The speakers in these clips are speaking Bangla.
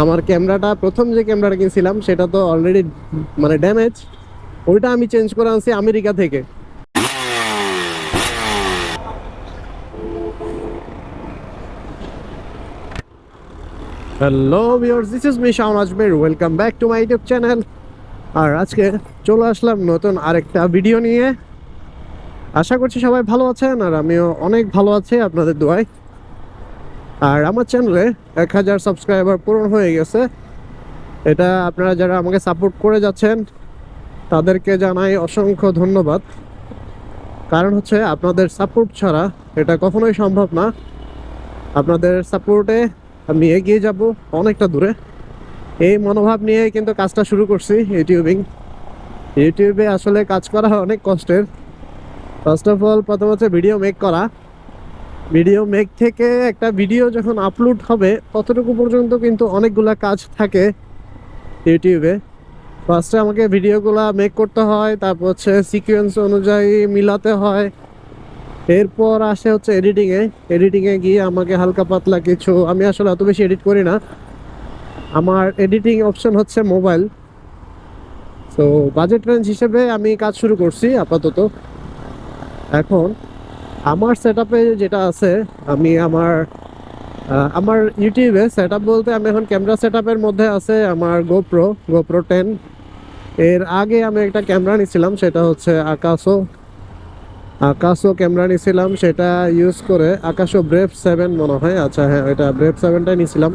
আমার ক্যামেরাটা, প্রথম যে ক্যামেরাটা কিনছিলাম, সেটা তো অলরেডি মানে ড্যামেজ ওইটা আমি চেঞ্জ করে আনছি আমেরিকা থেকে। Hello viewers this is me Shawon Ajmer welcome back to my YouTube channel আর আজকে চলে আসলাম নতুন আরেকটা ভিডিও নিয়ে। আশা করছি সবাই ভালো আছেন, আর আমিও অনেক ভালো আছি আপনাদের দোয়ায়। আর আমার চ্যানেলে এক হাজার সাবস্ক্রাইবার পূরণ হয়ে গেছে। এটা আপনারা যারা আমাকে সাপোর্ট করে যাচ্ছেন, তাদেরকে জানাই অসংখ্য ধন্যবাদ। কারণ হচ্ছে আপনাদের সাপোর্ট ছাড়া এটা কখনোই সম্ভব না। আপনাদের সাপোর্টে আমি এগিয়ে যাব অনেকটা দূরে। এই মনোভাব নিয়ে কিন্তু কাজটা শুরু করছি ইউটিউবিং। ইউটিউবে আসলে কাজ করা অনেক কষ্টের। ফার্স্ট অফ অল প্রথম হচ্ছে ভিডিও মেক করা। ভিডিও মেক থেকে একটা ভিডিও যখন আপলোড হবে, ততটুকু পর্যন্ত কিন্তু অনেকগুলা কাজ থাকে ইউটিউবে ফার্স্টে আমাকে ভিডিওগুলা মেক করতে হয়, তারপর হচ্ছে সিকোয়েন্স অনুযায়ী মিলাতে হয়। এরপর আসে হচ্ছে এডিটিংয়ে এডিটিংয়ে গিয়ে আমাকে হালকা পাতলা কিছু, আমি আসলে অত বেশি এডিট করি না। আমার এডিটিং অপশন হচ্ছে মোবাইল তো বাজেট রেঞ্জ হিসেবে আমি কাজ শুরু করছি আপাতত। এখন আমার সেট যেটা আছে, আমি আমার আমার ইউটিউবে সেট বলতে আমি এখন ক্যামেরা সেট মধ্যে আছে আমার গোপ্রো গোপ্রো টেন এর আগে আমি একটা ক্যামেরা নিয়েছিলাম সেটা হচ্ছে আকাশো আকাশো ক্যামেরা নিয়েছিলাম সেটা ইউজ করে আকাশো ব্রেভ সেভেন মনে হয়। আচ্ছা হ্যাঁ ওইটা ব্রেভ সেভেনটাই নিয়েছিলাম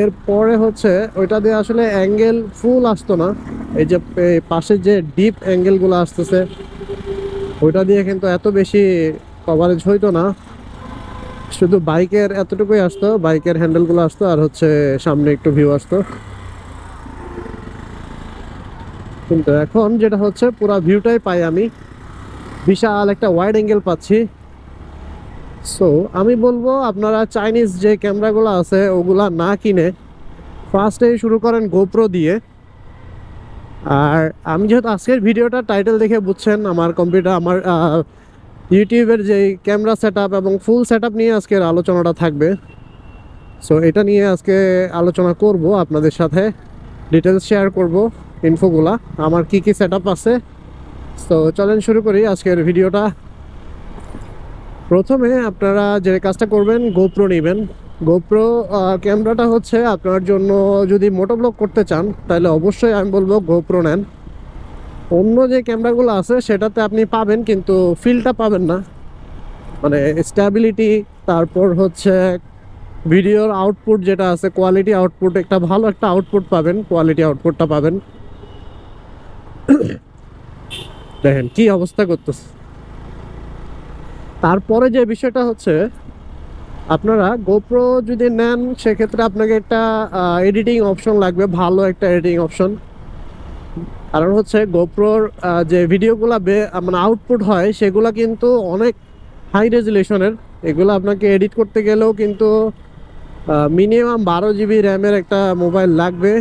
এরপরে হচ্ছে, ওইটা দিয়ে আসলে অ্যাঙ্গেল ফুল আসতো না। এই যে পাশে যে ডিপ অ্যাঙ্গেলগুলো আসতেছে ওইটা দিয়ে কিন্তু এত বেশি কভারেজ হইতো না। শুধু বাইকের এতটুকুই আসতো, বাইকের হ্যান্ডেলগুলো আসতো আর হচ্ছে সামনে একটু ভিউ আসতো। কিন্তু এখন যেটা হচ্ছে, পুরো ভিউটাই পাই আমি। বিশাল একটা ওয়াইড অ্যাঙ্গেল পাচ্ছি। সো আমি বলব, আপনারা চাইনিজ যে ক্যামেরাগুলো আছে, ওগুলা না কিনে ফার্স্টে শুরু করেন গোপ্রো দিয়ে। আর আমি যেহেতু আজকের ভিডিওটা টাইটেল দেখে বুঝছেন, আমার কম্পিউটার আমার ইউটিউবের যে ক্যামেরা সেট এবং ফুল সেট নিয়ে আজকের আলোচনাটা থাকবে। সো এটা নিয়ে আজকে আলোচনা করব, আপনাদের সাথে ডিটেলস শেয়ার করব ইনফোগুলা আমার কি কি সেট আছে। তো চলেন শুরু করি আজকের ভিডিওটা। প্রথমে আপনারা যে কাজটা করবেন গোপ্রো নেবেন। গোপ্রো ক্যামেরাটা হচ্ছে আপনার জন্য যদি মোটো ব্লগ করতে চান, তাহলে অবশ্যই আমি বলব গোপ্রো নেন। অন্য যে ক্যামেরাগুলো আছে, সেটাতে আপনি পাবেন, কিন্তু ফিলটা পাবেন না। মানে স্ট্যাবিলিটি তারপর হচ্ছে ভিডিওর আউটপুট যেটা আছে কোয়ালিটি আউটপুট একটা ভালো একটা আউটপুট পাবেন কোয়ালিটি আউটপুটটা পাবেন। দেখেন কি অবস্থা করতেছে। তারপরে যে বিষয়টা হচ্ছে আপনারা গোপ্রো যদি নেন, সেক্ষেত্রে আপনাকে একটা এডিটিং অপশন লাগবে, ভালো একটা এডিটিং অপশন কারণ হচ্ছে গোপ্রোর যে ভিডিওগুলো মানে আউটপুট হয়, সেগুলো কিন্তু অনেক হাই রেজুলেশনের এগুলো আপনাকে এডিট করতে গেলেও কিন্তু মিনিমাম বারো জিবি র্যামের একটা মোবাইল লাগবে।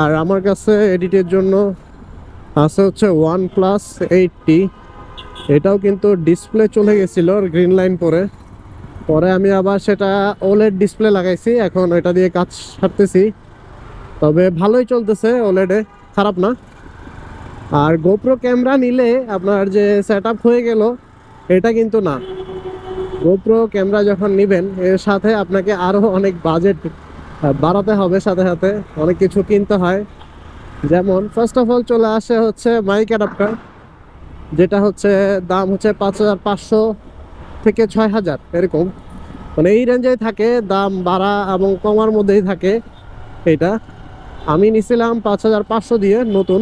আর আমার কাছে এডিটের জন্য আছে হচ্ছে ওয়ান প্লাস এইটটি এটাও কিন্তু ডিসপ্লে চলে গেছিল গ্রিন লাইন পরে। পরে আমি আবার সেটা ওলেড ডিসপ্লে লাগাইছি, এখন ওইটা দিয়ে কাজ সারতেছি। তবে ভালোই চলতেছে ওলেডে খারাপ না। আর গোপ্রো ক্যামেরা নিলে আপনার যে সেট হয়ে গেল, এটা কিন্তু না। গোপ্রো ক্যামেরা যখন নেবেন, এর সাথে আপনাকে আরও অনেক বাজেট বাড়াতে হবে সাথে সাথে, অনেক কিছু কিনতে হয়। যেমন ফার্স্ট অফ অল চলে আসে হচ্ছে মাইক অ্যাডাপ্টার যেটা হচ্ছে দাম হচ্ছে পাঁচ হাজার পাঁচশো থেকে ছয় হাজার, এরকম। মানে এই রেঞ্জেই থাকে, দাম বাড়া এবং কমার মধ্যেই থাকে এটা। আমি নিছিলাম পাঁচ হাজার পাঁচশো দিয়ে নতুন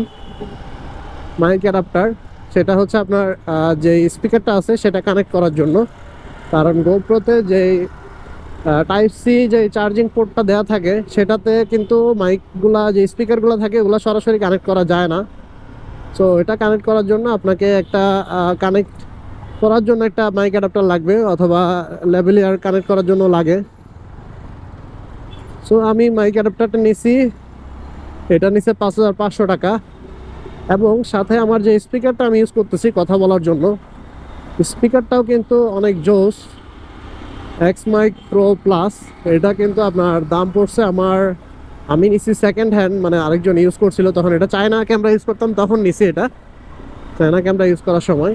মাইক অ্যাডাপ্টার সেটা হচ্ছে আপনার যে স্পিকারটা আছে সেটা কানেক্ট করার জন্য। কারণ গোপ্রোতে যে টাইপ সি যে চার্জিং পোর্টটা দেওয়া থাকে, সেটাতে কিন্তু মাইকগুলা যে স্পিকারগুলো থাকে, ওগুলো সরাসরি কানেক্ট করা যায় না। সো এটা কানেক্ট করার জন্য আপনাকে একটা কানেক্ট করার জন্য একটা মাইক অ্যাডাপ্টার লাগবে অথবা লেভেলিয়ার কানেক্ট করার জন্য লাগে। সো আমি মাইক অ্যাডাপ্টারটা নিছি। এটা নিছে পাঁচ হাজার পাঁচশো টাকা। এবং সাথে আমার যে স্পিকারটা আমি ইউজ করতেছি কথা বলার জন্য স্পিকারটাও কিন্তু অনেক জোস। এক্স মাইক প্রো প্লাস এটা কিন্তু আপনার দাম পড়ছে আমার, আমি নিছি সেকেন্ড হ্যান্ড মানে আরেকজন ইউজ করছিল, তখন এটা চায়না ক্যামেরা ইউজ করতাম, তখন নিছি এটা। চায়না ক্যামেরা ইউজ করার সময়।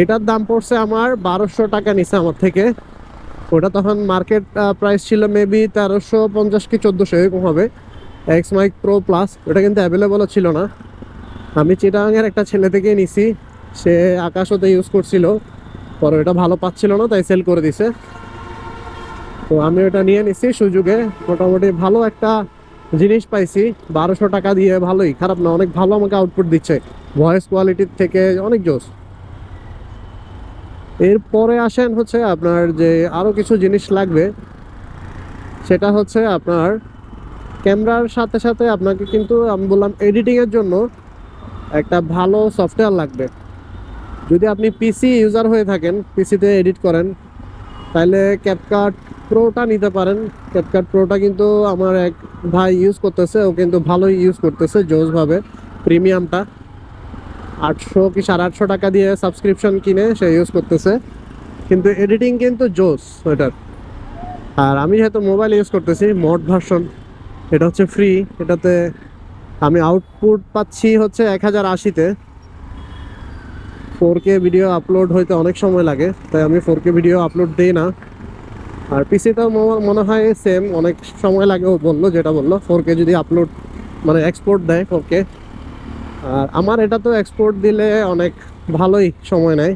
এটার দাম পড়ছে আমার বারোশো টাকা নিছে আমার থেকে। ওটা তখন মার্কেট প্রাইস ছিল মেবি তেরোশো পঞ্চাশ কি চোদ্দোশো, এরকম হবে। এক্স মাইক প্রো প্লাস ওটা কিন্তু অ্যাভেলেবলও ছিল না। আমি চিটাগাংয়ের একটা ছেলে থেকে নিছি, সে আকাশ ওতে ইউজ করছিল। পরে ওটা ভালো পাচ্ছিল না, তাই সেল করে দিছে। তো আমি ওটা নিয়ে নিছি সুযোগে। মোটামুটি ভালো একটা জিনিস পাইছি, বারোশো টাকা দিয়ে ভালোই। খারাপ না, অনেক ভালো আমাকে আউটপুট দিচ্ছে। ভয়েস কোয়ালিটির থেকে অনেক জোস। এরপরে আসেন হচ্ছে আপনার যে আরও কিছু জিনিস লাগবে, সেটা হচ্ছে আপনার ক্যামেরার সাথে সাথে আপনাকে কিন্তু আমি বললাম এডিটিংয়ের জন্য একটা ভালো সফটওয়্যার লাগবে। যদি আপনি পিসি ইউজার হয়ে থাকেন পিসিতে এডিট করেন তাহলে ক্যাপকাট প্রোটা নিতে পারেন। ক্যাপকাট প্রোটা কিন্তু আমার এক ভাই ইউজ করতেছে, ও কিন্তু ভালোই ইউজ করতেছে জোসভাবে প্রিমিয়ামটা আটশো কি সাড়ে আটশো টাকা দিয়ে সাবস্ক্রিপশন কিনে সে ইউজ করতেছে। কিন্তু এডিটিং কিন্তু জোস ওইটার আর আমি যেহেতু মোবাইল ইউজ করতেছি মড ভার্সন এটা হচ্ছে ফ্রি এটাতে আমি আউটপুট পাচ্ছি হচ্ছে এক হাজার আশিতে। ফোর কে ভিডিও আপলোড হইতে অনেক সময় লাগে, তাই আমি ফোর কে ভিডিও আপলোড দিই না। আর পিসিতেও মনে হয় সেম অনেক সময় লাগে ও বলল, যেটা বলল ফোর কে যদি আপলোড মানে এক্সপোর্ট দেয় ফোর কে আর আমার এটা তো এক্সপোর্ট দিলে অনেক ভালোই সময় নেয়।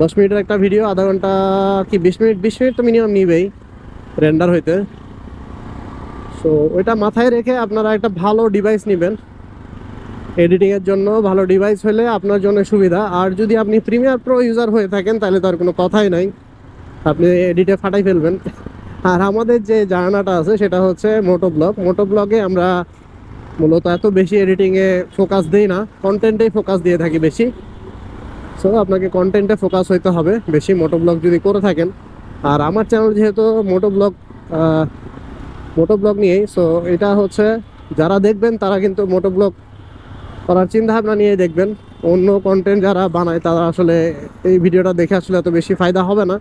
দশ মিনিটের একটা ভিডিও আধা ঘণ্টা কি, বিশ মিনিট বিশ মিনিট তো মিনিমাম নিবেই রেন্ডার হইতে। সো ওইটা মাথায় রেখে আপনারা একটা ভালো ডিভাইস নেবেন। এডিটিংয়ের জন্য ভালো ডিভাইস হলে আপনার জন্য সুবিধা। আর যদি আপনি প্রিমিয়ার প্রো ইউজার হয়ে থাকেন, তাহলে তো আর কোনো কথাই নাই। আপনি এডিটে ফাটাই ফেলবেন। আর আমাদের যে জানাটা আছে, সেটা হচ্ছে মোটো ব্লগ মোটো ব্লগে আমরা মূলত এত বেশি এডিটিংয়ে ফোকাস দিই না কন্টেন্টেই ফোকাস দিয়ে থাকি বেশি। সো আপনাকে কন্টেন্টে ফোকাস হইতে হবে বেশি মোটো ব্লগ যদি করে থাকেন। আর আমার চ্যানেল যেহেতু মোটো ব্লগ মোটো ব্লগ নিয়েই সো এটা হচ্ছে যারা দেখবেন তারা কিন্তু মোটো ব্লগ করার চিন্তা ভাবনা নিয়ে দেখবেন। অন্য কন্টেন্ট যারা বানায়, তারা আসলে এই ভিডিওটা দেখে আসলে এত বেশি ফায়দা হবে না।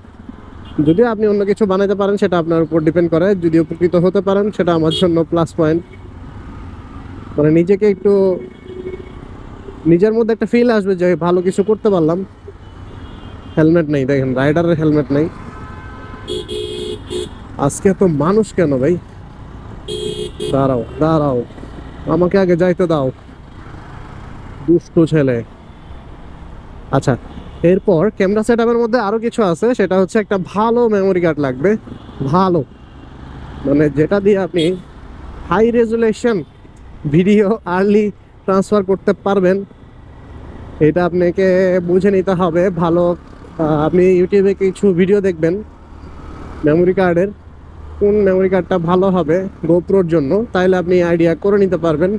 যদিও আপনি অন্য কিছু বানাইতে পারেন, সেটা আপনার উপর ডিপেন্ড করে। যদি উপকৃত হতে পারেন, সেটা আমার জন্য প্লাস পয়েন্ট মানে নিজেকে একটু নিজের মধ্যে একটা ফিল আসবে যে ভালো কিছু করতে পারলাম। হেলমেট নেই, দেখেন রাইডারের হেলমেট নেই। আজকে তো মানুষ কেন ভাই? দাঁড়াও দাঁড়াও, আমাকে আগে যাইতে দাও। দুষ্টু ছেলে। আচ্ছা এরপর ক্যামেরা সেট আপের মধ্যে আরও কিছু আছে, সেটা হচ্ছে একটা ভালো মেমোরি কার্ড লাগবে। ভালো। মানে যেটা দিয়ে আপনি high resolution video early transfer করতে পারবেন। এটা আপনাকে বুঝে নিতে হবে, ভালো আপনি ইউটিউবে কিছু ভিডিও দেখবেন মেমোরি কার্ডের কোন মেমোরি কার্ডটা ভালো হবে গোপ্রোর জন্য, তাইলে আপনি আইডিয়া করে নিতে পারবেন।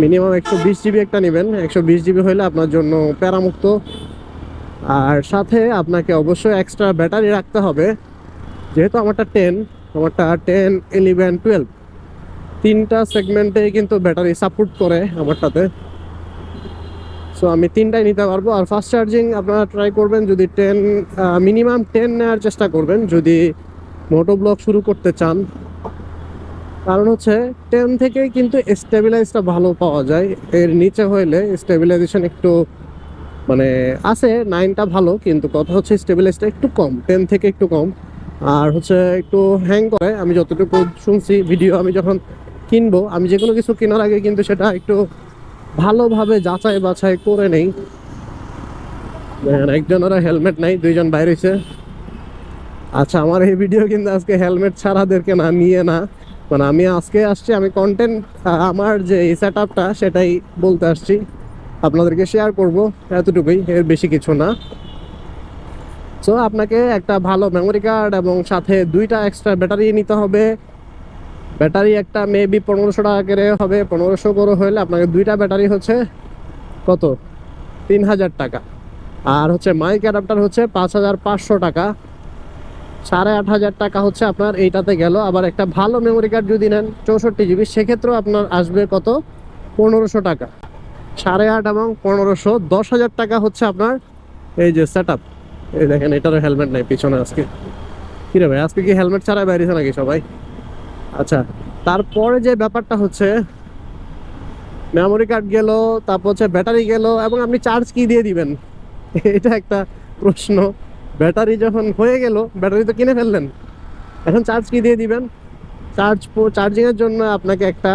মিনিমাম একশো বিশ জিবি একটা নেবেন, একশো বিশ জিবি হলে আপনার জন্য প্যারামুক্ত। আর সাথে আপনাকে অবশ্যই এক্সট্রা ব্যাটারি রাখতে হবে, যেহেতু আমারটা টেন আমারটা টেন ইলেভেন টুয়েলভ তিনটা সেগমেন্টে কিন্তু ব্যাটারি সাপোর্ট করে আমারটাতে সো আমি তিনটাই নিতে পারব। আর ফাস্ট চার্জিং আপনারা ট্রাই করবেন, যদি টেন মিনিমাম টেন নেওয়ার চেষ্টা করবেন, যদি মোটো ব্লক শুরু করতে চান। কারণ হচ্ছে টেন থেকে কিন্তু স্টেবিলাইজটা ভালো পাওয়া যায়। এর নিচে হইলে স্টেবিলাইজেশন একটু মানে আছে নাইনটা ভালো, কিন্তু কথা হচ্ছে স্টেবিলাইজটা একটু কম টেন থেকে একটু কম। আর হচ্ছে, একটু হ্যাং করে, আমি যতটুকু শুনছি ভিডিও আমি যখন কিনবো। আমি যে কোনো কিছু কেনার আগে কিন্তু সেটা একটু ভালোভাবে যাচাই বাছাই করে নেই। একজন ওরা হেলমেট নাই, দুইজন বাইরে হয়েছে আচ্ছা আমার এই ভিডিও কিন্তু আজকে হেলমেট ছাড়াদেরকে না, নিয়ে না। মানে আমি আজকে আসছি, আমি কন্টেন্ট আমার যে সেট আপটা সেটাই বলতে আসছি। আপনাদেরকে শেয়ার করব, এতটুকুই, এর বেশি কিছু না। সো আপনাকে একটা ভালো মেমোরি কার্ড এবং সাথে দুইটা এক্সট্রা ব্যাটারি নিতে হবে। ব্যাটারি একটা মেবি পনেরোশো টাকা করে হবে, পনেরোশো করে হলে আপনাকে দুইটা ব্যাটারি হচ্ছে কত? তিন হাজার টাকা। আর হচ্ছে মাইক অ্যাডাপ্টার হচ্ছে পাঁচ হাজার পাঁচশো টাকা। সাড়ে আট হাজার টাকা হচ্ছে আপনার এইটাতে গেল। আবার একটা ভালো মেমোরি কার্ড যদি নেন, চৌষট্টি জিবি সেক্ষেত্রেও আপনার আসবে কত? পনেরোশো টাকা। সাড়ে আট এবং পনেরোশো, দশ হাজার টাকা হচ্ছে আপনার এই যে সেট আপ এই দেখেন, এটারও হেলমেট নাই, পিছনে আজকে। কি রে ভাই, আজকে কি হেলমেট ছাড়া বেরিয়েছে নাকি সবাই? আচ্ছা তারপরে যে ব্যাপারটা হচ্ছে মেমোরি কার্ড গেল, তারপর হচ্ছে ব্যাটারি গেল, এবং আপনি চার্জ কি দিয়ে দিবেন? এটা একটা প্রশ্ন। ব্যাটারি যখন হয়ে গেল ব্যাটারি তো কিনে ফেললেন। এখন চার্জ কি দিয়ে দিবেন? চার্জ চার্জিংয়ের জন্য আপনাকে একটা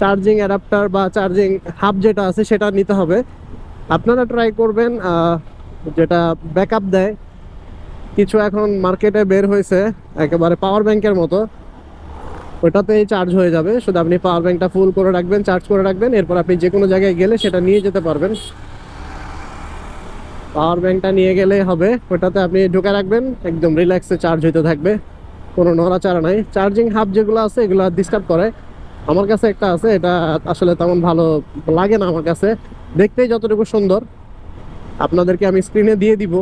চার্জিং অ্যাডাপ্টার বা চার্জিং হাব যেটা আছে, সেটা নিতে হবে। আপনারা ট্রাই করবেন যেটা ব্যাকআপ দেয়। কিছু এখন মার্কেটে বের হয়েছে, একেবারে পাওয়ার ব্যাংকের মতো। ওটাতেই চার্জ হয়ে যাবে। শুধু আপনি পাওয়ার ব্যাঙ্কটা ফুল করে রাখবেন চার্জ করে রাখবেন, এরপর আপনি যে কোনো জায়গায় গেলে সেটা নিয়ে যেতে পারবেন। পাওয়ার ব্যাঙ্কটা নিয়ে গেলে হবে, ওটাতে আপনি ঢুকে রাখবেন, একদম রিল্যাক্সে চার্জ হইতে থাকবে। কোনো নড়াচড়া নাই। চার্জিং হাব যেগুলো আছে, এগুলো ডিস্টার্ব করে। আমার কাছে একটা আছে, এটা আসলে তেমন ভালো লাগে না আমার কাছে। দেখতেই যতটুকু সুন্দর। আপনাদেরকে আমি স্ক্রিনে দিয়ে দিব।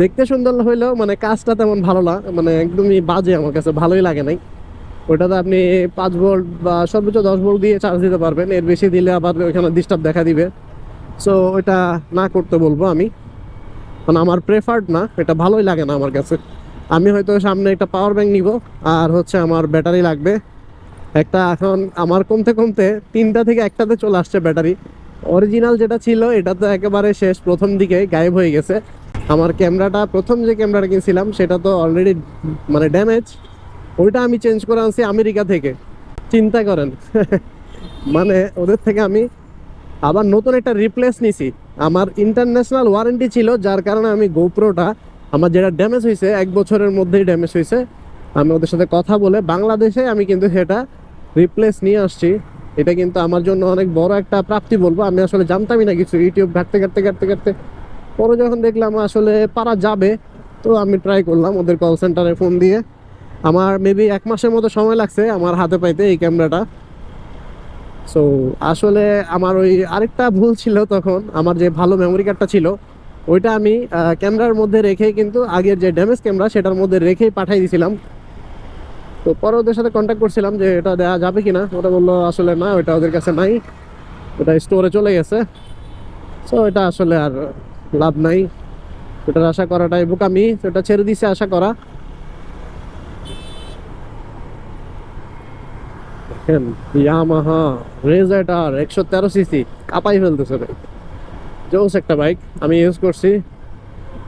দেখতে সুন্দর হইলেও মানে কাজটা তেমন ভালো না মানে একদমই বাজে আমার কাছে, ভালোই লাগে নাই। ওটাতে আপনি পাঁচ ভোল্ট বা সর্বোচ্চ দশ ভোল্ট দিয়ে চার্জ দিতে পারবেন। এর বেশি দিলে আবার ওইখানে ডিস্টার্ব দেখা দিবে। সো ওটা না করতে বলব আমি। মানে আমার প্রেফার্ড না, এটা ভালোই লাগে না আমার কাছে। আমি হয়তো সামনে একটা পাওয়ার ব্যাংক নিব, আর হচ্ছে আমার ব্যাটারি লাগবে। একটা এখন আমার কমতে কমতে তিনটা থেকে একটাতে চলে আসছে ব্যাটারি অরিজিনাল যেটা ছিল, এটা তো একেবারে শেষ, প্রথম দিকে গায়েব হয়ে গেছে। আমার ক্যামেরাটা প্রথম যে ক্যামেরাটা কিনছিলাম, সেটা তো অলরেডি মানে ড্যামেজ ওইটা আমি চেঞ্জ করে আনছি আমেরিকা থেকে। চিন্তা করেন। মানে ওদের থেকে আমি আবার নতুন একটা রিপ্লেস নিছি। আমার ইন্টারন্যাশনাল ওয়ারেন্টি ছিল, যার কারণে আমি গোপ্রোটা আমার যেটা ড্যামেজ হয়েছে, এক বছরের মধ্যেই ড্যামেজ হয়েছে। আমি ওদের সাথে কথা বলে বাংলাদেশে আমি কিন্তু সেটা রিপ্লেস নিয়ে আসছি। এটা কিন্তু আমার জন্য অনেক বড় একটা প্রাপ্তি বলব। আমি আসলে জানতামই না কিছু ইউটিউব ঘাটতে ঘাটতে ঘাটতে ঘাটতে। পরে যখন দেখলাম আসলে পারা যাবে, তো আমি ট্রাই করলাম ওদের কল সেন্টারে ফোন দিয়ে। আমার মেবি এক মাসের মতো সময় লাগছে আমার হাতে পাইতে এই ক্যামেরাটা। সো আসলে আমার ওই আরেকটা ভুল ছিল তখন, আমার যে ভালো মেমোরি কার্ডটা ছিল, ওইটা আমি ক্যামেরার মধ্যে রেখেই কিন্তু আগের যে ড্যামেজ ক্যামেরা সেটার মধ্যে রেখেই পাঠিয়ে দিয়েছিলাম। তো পরে ওদের সাথে কন্ট্যাক্ট করছিলাম যে এটা দেওয়া যাবে কিনা ওটা বলল আসলে না ওটা ওদের কাছে নাই, ওটা স্টোরে চলে গেছে। সো এটা আসলে আর লাভ নাই। ওটার আশা করাটাই বোকামি, ওটা ছেড়ে দিছে আশা করা। দেখেন, ইয়ামাহা রেজার্টার একশো তেরো সিসি কাপাই ফেলতেছে রে জোস একটা বাইক আমি ইউজ করছি।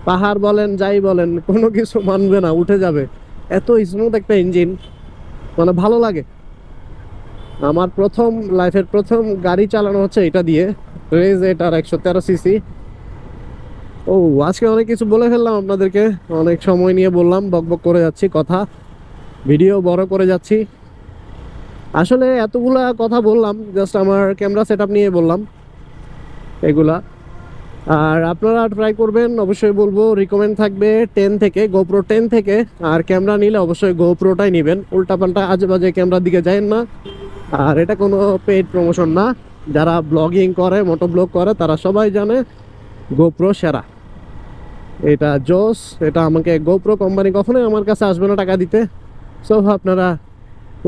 পাহাড় বলেন, যাই বলেন, কোনো কিছু মানবে না, উঠে যাবে। এত স্মুথ একটা ইঞ্জিন মানে ভালো লাগে। আমার প্রথম লাইফের প্রথম গাড়ি চালানো হচ্ছে এটা দিয়ে রেজ এটার একশো তেরো সিসি ও, আজকে অনেক কিছু বলে ফেললাম আপনাদেরকে, অনেক সময় নিয়ে বললাম বকবক করে যাচ্ছি, কথা। ভিডিও বড় করে যাচ্ছি। আসলে এতগুলা কথা বললাম জাস্ট আমার ক্যামেরা সেট নিয়ে বললাম এগুলা। আর আপনারা ট্রাই করবেন, অবশ্যই বলব রিকমেন্ড থাকবে টেন থেকে গোপ্রো টেন থেকে। আর ক্যামেরা নিলে অবশ্যই গোপ্রোটাই নেবেন। উল্টাপাল্টা আজে বাজে ক্যামেরার দিকে যায় না। আর এটা কোনো পেইড প্রমোশন না। যারা ব্লগিং করে মোটো ব্লগ করে, তারা সবাই জানে গোপ্রো সেরা। এটা জোস, এটা আমাকে গোপ্রো কোম্পানি কখনোই আমার কাছে আসবে না টাকা দিতে। সো আপনারা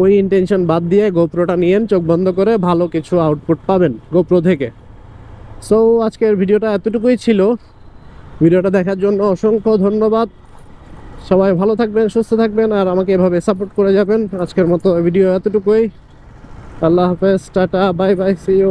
ওই ইন্টেনশন বাদ দিয়ে গোপ্রোটা নিয়েন, চোখ বন্ধ করে ভালো কিছু আউটপুট পাবেন গোপ্রো থেকে। সো আজকের ভিডিওটা এতটুকুই ছিল। ভিডিওটা দেখার জন্য অসংখ্য ধন্যবাদ। সবাই ভালো থাকবেন, সুস্থ থাকবেন, আর আমাকে এভাবে সাপোর্ট করে যাবেন। আজকের মতো ভিডিও এতটুকুই। আল্লাহ হাফেজ, tata bye bye see you